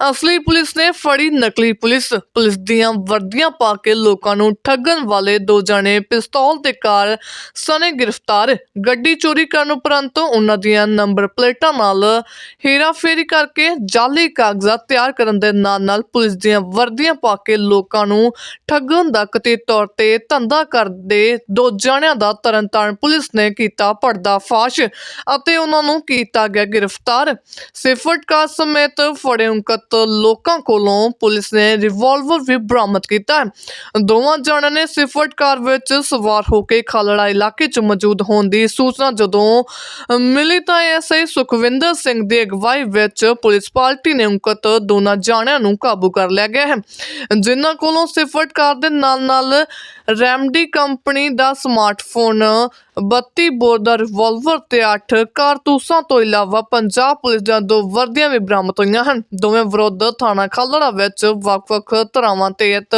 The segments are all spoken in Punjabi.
ਅਸਲੀ ਪੁਲਿਸ ਨੇ ਫੜੀ ਨਕਲੀ ਪੁਲਿਸ। ਪੁਲਿਸ ਦੀਆਂ ਵਰਦੀਆਂ ਪਾ ਕੇ ਲੋਕਾਂ ਨੂੰ ਠੱਗਣ ਵਾਲੇ ਦੋ ਜਣੇ ਪਿਸਤੌਲ ਤੇ ਕਾਰ ਸਣੇ ਗ੍ਰਿਫਤਾਰ। ਗੱਡੀ ਚੋਰੀ ਕਰਨ ਉਪਰੰਤ ਉਹਨਾਂ ਦੀਆਂ ਨੰਬਰ ਪਲੇਟਾਂ ਨਾਲ ਹੇਰਾਫੇਰੀ ਕਰਕੇ ਜਾਲੀ ਕਾਗਜ਼ਾਤ ਤਿਆਰ ਕਰਨ ਦੇ ਨਾਲ ਨਾਲ ਪੁਲਿਸ ਦੀਆਂ ਵਰਦੀਆਂ ਪਾ ਕੇ ਲੋਕਾਂ ਨੂੰ ਠੱਗਣ ਦਾ ਕਥਿਤ ਤੌਰ ਤੇ ਧੰਦਾ ਕਰਦੇ ਦੋ ਜਣਿਆਂ ਦਾ ਤਰਨਤਾਰਨ ਪੁਲਿਸ ਨੇ ਕੀਤਾ ਪਰਦਾਫਾਸ਼ ਅਤੇ ਉਹਨਾਂ ਨੂੰ ਕੀਤਾ ਗਿਆ ਗ੍ਰਿਫਤਾਰ। ਸਿਫਟ ਕਾਰ ਸਮੇਤ ਫੜੇ ਉਨਕਤ ਲੋਕਾਂ ਕੋਲੋਂ ਪੁਲਿਸ ਨੇ ਰਿਵਾਲਵਰ ਵੀ ਬਰਾਮਦ ਕੀਤਾ ਹੈ। ਦੋਵਾਂ ਜਣਿਆਂ ਨੇ ਸਿਫਟ ਕਾਰ ਵਿੱਚ ਸਵਾਰ ਹੋ ਕੇ ਖਾਲੜਾ ਇਲਾਕੇ 'ਚ ਮੌਜੂਦ ਹੋਣ ਦੀ ਸੂਚਨਾ ਜਦੋਂ ਮਿਲੀ ਤਾਂ ਐਸਆਈ ਸੁਖਵਿੰਦਰ ਸਿੰਘ ਦੀ ਅਗਵਾਈ ਵਿੱਚ ਪੁਲਿਸ ਪਾਰਟੀ ਨੇ ਉਨਕਤ ਦੋਨਾਂ ਜਾਣਿਆਂ ਨੂੰ ਕਾਬੂ ਕਰ ਲਿਆ ਗਿਆ ਹੈ। ਜਿਨ੍ਹਾਂ ਕੋਲੋਂ ਸਿਫਟ ਕਾਰ ਦੇ ਨਾਲ-ਨਾਲ ਰੈਮਡੀ ਕੰਪਨੀ ਦਾ ਸਮਾਰਟਫੋਨ 32 ਬੋਰ ਦਾ ਰਿਵਾਲਵਰ ਤੇ 8 ਕਾਰਤੂਸਾਂ ਤੋਂ ਇਲਾਵਾ ਪੰਜਾਬ ਪੁਲਿਸ ਦੀਆਂ ਦੋ ਵਰਦੀਆਂ ਵੀ ਬਰਾਮਦ ਹੋਈਆਂ ਹਨ। ਦੋਵੇਂ ਵਿਰੁੱਧ ਥਾਣਾ ਖਾਲੜਾ ਵਿੱਚ ਵੱਖ-ਵੱਖ ਧਾਰਾਵਾਂ ਤਹਿਤ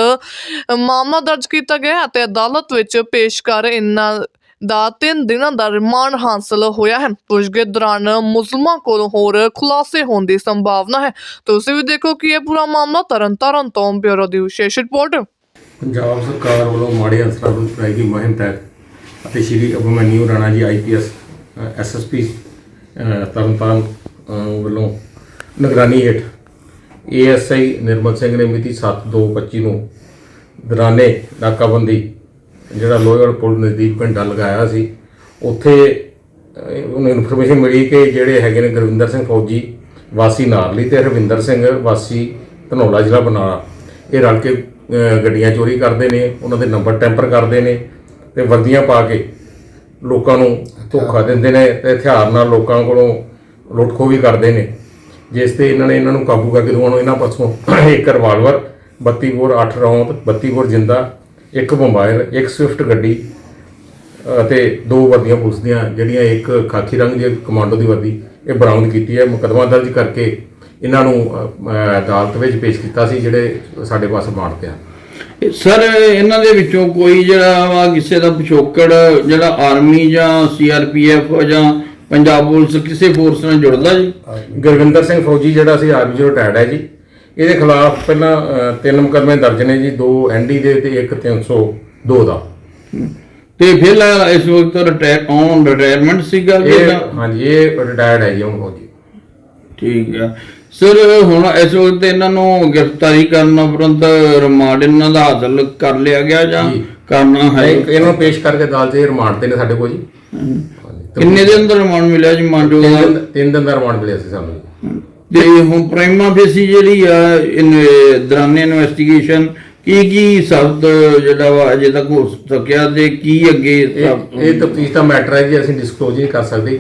ਮਾਮਲਾ ਦਰਜ ਕੀਤਾ ਗਿਆ ਅਤੇ ਅਦਾਲਤ ਵਿੱਚ ਪੇਸ਼ ਕਰ ਇਨ੍ਹਾਂ ਦਾ ਤਿੰਨ ਦਿਨਾਂ ਦਾ ਰਿਮਾਂਡ ਹਾਸਲ ਹੋਇਆ ਹੈ। ਪੁੱਛਗਿੱਛ ਦੌਰਾਨ ਮੁਸਲਮਾਂ ਕੋਲੋਂ ਹੋਰ ਖੁਲਾਸੇ ਹੋਣ ਦੀ ਸੰਭਾਵਨਾ ਹੈ। ਤੁਸੀਂ ਵੀ ਦੇਖੋ ਕਿ ਇਹ ਪੂਰਾ ਮਾਮਲਾ, ਤਰਨਤਾਰਨ ਤੋਂ ਬਿਊਰੋ ਦੀ ਵਿਸ਼ੇਸ਼ ਰਿਪੋਰਟ। ਪੰਜਾਬ ਸਰਕਾਰ ਵੱਲੋਂ ਮਾੜੇ ਅਨਸਰਾਂ ਨੂੰ ਚਲਾਈ ਗਈ ਮੁਹਿੰਮ ਤਹਿਤ ਅਤੇ ਸ਼੍ਰੀ ਅਭਿਮਨਿਊ ਰਾਣਾ ਜੀ ਆਈਪੀਐਸ ਐਸਐਸਪੀ ਤਰਨਤਾਰਨ ਵੱਲੋਂ ਨਿਗਰਾਨੀ ਹੇਠ ਏਐਸਆਈ ਨਿਰਮਲ ਸਿੰਘ ਨੇ ਮਿਤੀ 7/2/25 ਨੂੰ ਦਰਾਨੇ ਨਾਕਾਬੰਦੀ, ਜਿਹੜਾ ਲੋਹਗੜ੍ਹ ਪੁਲ ਨਜ਼ਦੀਕ ਪਿੰਡਾ ਲਗਾਇਆ ਸੀ, ਉੱਥੇ ਉਹਨੂੰ ਇਨਫੋਰਮੇਸ਼ਨ ਮਿਲੀ ਕਿ ਜਿਹੜੇ ਹੈਗੇ ਨੇ ਗੁਰਵਿੰਦਰ ਸਿੰਘ ਫੌਜੀ, ਵਾਸੀ ਨਾਰਲੀ ਤੇ ਰਵਿੰਦਰ ਸਿੰਘ, ਵਾਸੀ ਧਨੌਲਾ ਜ਼ਿਲ੍ਹਾ ਬਨਾਲਾ, ਇਹ ਰਲ ਕੇ ਗੱਡੀਆਂ ਚੋਰੀ ਕਰਦੇ ਨੇ ਉਹਨਾਂ ਦੇ ਨੰਬਰ ਟੈਂਪਰ ਕਰਦੇ ਨੇ ਤੇ ਵਰਦੀਆਂ ਪਾ ਕੇ ਲੋਕਾਂ ਨੂੰ ਧੋਖਾ ਦਿੰਦੇ ਨੇ ਤੇ ਹਥਿਆਰ ਨਾਲ ਲੋਕਾਂ ਕੋਲੋਂ ਲੁੱਟਖੋ ਵੀ ਕਰਦੇ ਨੇ। ਜਿਸ ਤੇ ਇਹਨਾਂ ਨੇ ਇਹਨਾਂ ਨੂੰ ਕਾਬੂ ਕਰਕੇ ਦੋਵਾਂ ਨੂੰ ਇਹਨਾਂ ਪਾਸੋਂ ਇੱਕ ਰਿਵਾਲਵਰ 32 ਬੋਰ 8 ਰੌਂਦ 32 ਬੋਰ ਜਿੰਦਾ ਇੱਕ ਮੋਬਾਈਲ ਇੱਕ ਸਵਿਫਟ ਗੱਡੀ ਅਤੇ ਦੋ ਵਰਦੀਆਂ ਪੁਲਿਸ ਦੀਆਂ ਜਿਹੜੀਆਂ ਇੱਕ ਖਾਕੀ ਰੰਗ ਦੀ ਕਮਾਂਡੋ ਦੀ ਵਰਦੀ ਇਹ ਬਰਾਮਦ ਕੀਤੀ ਹੈ। ਮੁਕੱਦਮਾ ਦਰਜ ਕਰਕੇ ਇਹਨਾਂ ਨੂੰ ਅਦਾਲਤ ਵਿੱਚ ਪੇਸ਼ ਕੀਤਾ ਸੀ ਜਿਹੜੇ ਸਾਡੇ ਪਾਸ ਰਿਮਾਂਡ ਤੇ ਆ। ਇਹ ਸਰ ਇਹਨਾਂ ਦੇ ਵਿੱਚੋਂ ਕੋਈ ਜਿਹੜਾ ਵਾ ਕਿਸੇ ਦਾ ਪਿਛੋਕੜ ਜਿਹੜਾ ਆਰਮੀ ਜਾਂ ਸੀਆਰਪੀਐਫ ਜਾਂ ਪੰਜਾਬ ਪੁਲਿਸ ਕਿਸੇ ਫੋਰਸ ਨਾਲ ਜੁੜਦਾ ਜੀ? ਗੁਰਵਿੰਦਰ ਸਿੰਘ ਫੌਜੀ ਜਿਹੜਾ ਸੀ ਆਰਮੀ ਚੋਂ ਰਿਟਾਇਰਡ ਹੈ ਜੀ। ਇਹਦੇ ਖਿਲਾਫ ਪਹਿਲਾਂ ਤਿੰਨ ਮੁਕੱਦਮੇ ਦਰਜ ਨੇ ਜੀ ਦੋ ਐਨਡੀ ਦੇ ਤੇ ਇੱਕ 302 ਦਾ ਤੇ ਫਿਲਹਾਲ ਇਸ ਵਕਤ ਰਿਟਾਇਰ ਔਨ ਰਿਟਾਇਰਮੈਂਟ ਸੀਗਾ ਜੀ? ਹਾਂਜੀ ਇਹ ਰਿਟਾਇਰਡ ਹੈ ਜੀ ਹੁਣ ਫੌਜੀ। ਠੀਕ ਆ। ਸਰ ਹੁਣ ਇਸ ਵਕਤ ਇਹਨਾਂ ਨੂੰ ਗ੍ਰਿਫਤਾਰੀ ਕਰਨ ਉਪਰੰਤ ਰਿਮਾਂਡ ਇਹਨਾਂ ਦਾ ਹਾਸਲ ਕਰ ਲਿਆ ਗਿਆ ਜਾਂ ਜੀ। ਕਰਨਾ ਹੈ? ਇਹ- ਇਹਨਾਂ ਨੂੰ ਪੇਸ਼ ਕਰਕੇ ਅਦਾਲਤ 'ਚ ਰਿਮਾਂਡ ਤੇ ਨੇ ਸਾਡੇ ਕੋਲ ਜੀ। ਕਿੰਨੇ ਦਿਨ ਦਾ ਰਿਮਾਂਡ ਮਿਲਿਆ ਜੀ ਤਿੰਨ ਦਾ ਦਿਨ- ਤਿੰਨ ਦਿਨ ਦਾ ਰਿਮਾਂਡ ਮਿਲਿਆ ਸੀ ਸਾਨੂੰ। ਜੀ ਤੇ ਹੁਣ ਪ੍ਰਾਈਮਾ ਫੇਸੀ ਜਿਹੜੀ ਆ ਇਨ ਦਰਾਨੇ ਇਨਵੈਸਟੀਗੇਸ਼ਨ ਕੀ ਕੀ ਸਬਦ ਜਿਹੜਾ ਵਾ ਅਜੇ ਤੱਕ ਹੋ ਸਕਿਆ ਤੇ ਕੀ ਅੱਗੇ ਇਹ ਤਫਤੀਸ਼ ਦਾ ਮੈਟਰ ਹੈ ਜੀ ਅਸੀਂ ਡਿਸਕਲੋਜ਼ ਨਹੀਂ ਕਰ ਸਕਦੇ।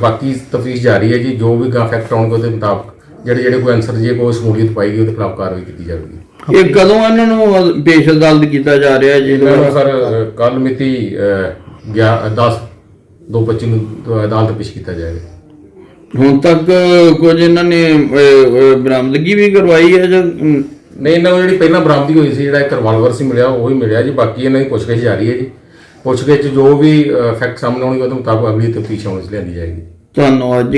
ਬਾਕੀ ਤਫਤੀਸ਼ ਜਾਰੀ ਹੈ ਜੀ ਜੋ ਵੀ ਗਾ ਫੈਕਟ ਆਉਣਗੇ ਉਹਦੇ ਮੁਤਾਬਕ ਜਿਹੜੇ ਜਿਹੜੇ ਕੋਈ ਆਨਸਰ ਜੇ ਕੋਈ ਸ਼ਮੂਲੀਅਤ ਪਾਏਗੀ ਉਹਦੇ ਖਿਲਾਫ ਕਾਰਵਾਈ ਕੀਤੀ ਜਾਵੇਗੀ। ਇਹ ਕਦੋਂ ਇਹਨਾਂ ਨੂੰ ਪੇਸ਼ ਅਦਾਲਤ ਕੀਤਾ ਜਾ ਰਿਹਾ ਜੀ? ਇਹਨਾਂ ਨੂੰ ਸਰ ਕੱਲ ਮਿਤੀ 10 225 ਨੂੰ ਅਦਾਲਤ ਪੇਸ਼ ਕੀਤਾ ਜਾਏਗਾ। ਹੁਣ ਤੱਕ ਕੁਝ ਇਹਨਾਂ ਨੇ ਬਰਾਮਦਗੀ ਵੀ ਕਰਵਾਈ ਹੈ ਜਾਂ ਨਹੀਂ ਇਹਨਾਂ ਨੂੰ ਜਿਹੜੀ ਪਹਿਲਾਂ ਬਰਾਮਦੀ ਹੋਈ ਸੀ ਜਿਹੜਾ ਇੱਕ ਰਿਵਾਲਵਰ ਸੀ ਮਿਲਿਆ ਉਹ ਹੀ ਮਿਲਿਆ ਜੀ ਬਾਕੀ ਇਹਨਾਂ ਦੀ ਪੁੱਛਗਿੱਛ ਜਾਰੀ ਹੈ ਜੀ। ਪੁੱਛਗਿੱਛ ਜੋ ਵੀ ਫੈਕਟ ਸਾਹਮਣੇ ਆਉਣਗੇ, ਉਹਦੇ ਮੁਤਾਬਕ ਅਗਲੀ ਤਫਤੀਸ਼ ਹੋਣੀ ਲਿਆਂਦੀ ਜਾਏਗੀ। ਧੰਨਵਾਦ ਜੀ।